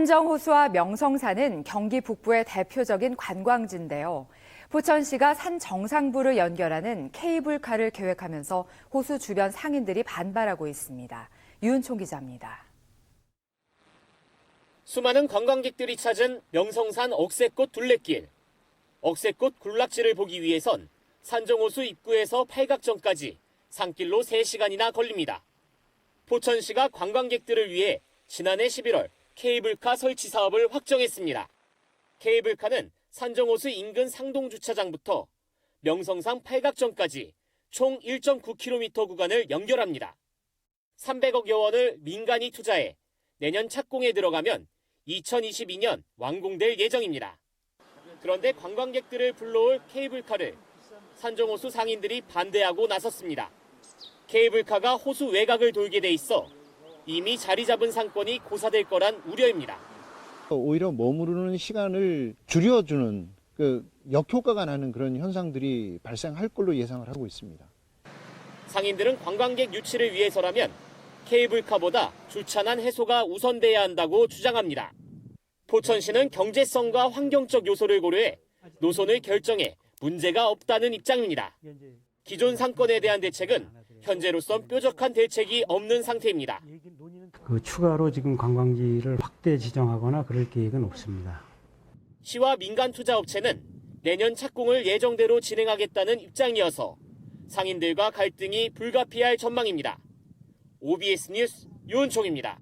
산정호수와 명성산은 경기 북부의 대표적인 관광지인데요. 포천시가 산 정상부를 연결하는 케이블카를 계획하면서 호수 주변 상인들이 반발하고 있습니다. 유은총 기자입니다. 수많은 관광객들이 찾은 명성산 억새꽃 둘레길. 억새꽃 군락지를 보기 위해선 산정호수 입구에서 팔각정까지 산길로 3시간이나 걸립니다. 포천시가 관광객들을 위해 지난해 11월 케이블카 설치 사업을 확정했습니다. 케이블카는 산정호수 인근 상동 주차장부터 명성산 팔각정까지 총 1.9km 구간을 연결합니다. 300억여 원을 민간이 투자해 내년 착공에 들어가면 2022년 완공될 예정입니다. 그런데 관광객들을 불러올 케이블카를 산정호수 상인들이 반대하고 나섰습니다. 케이블카가 호수 외곽을 돌게 돼 있어 이미 자리 잡은 상권이 고사될 거란 우려입니다. 오히려 머무르는 시간을 줄여주는 그 역효과가 나는 그런 현상들이 발생할 걸로 예상을 하고 있습니다. 상인들은 관광객 유치를 위해서라면 케이블카보다 주차난 해소가 우선돼야 한다고 주장합니다. 포천시는 경제성과 환경적 요소를 고려해 노선을 결정해 문제가 없다는 입장입니다. 기존 상권에 대한 대책은 현재로선 뾰족한 대책이 없는 상태입니다. 그 추가로 지금 관광지를 확대 지정하거나 그럴 계획은 없습니다. 시와 민간 투자 업체는 내년 착공을 예정대로 진행하겠다는 입장이어서 상인들과 갈등이 불가피할 전망입니다. OBS 뉴스 유은총입니다.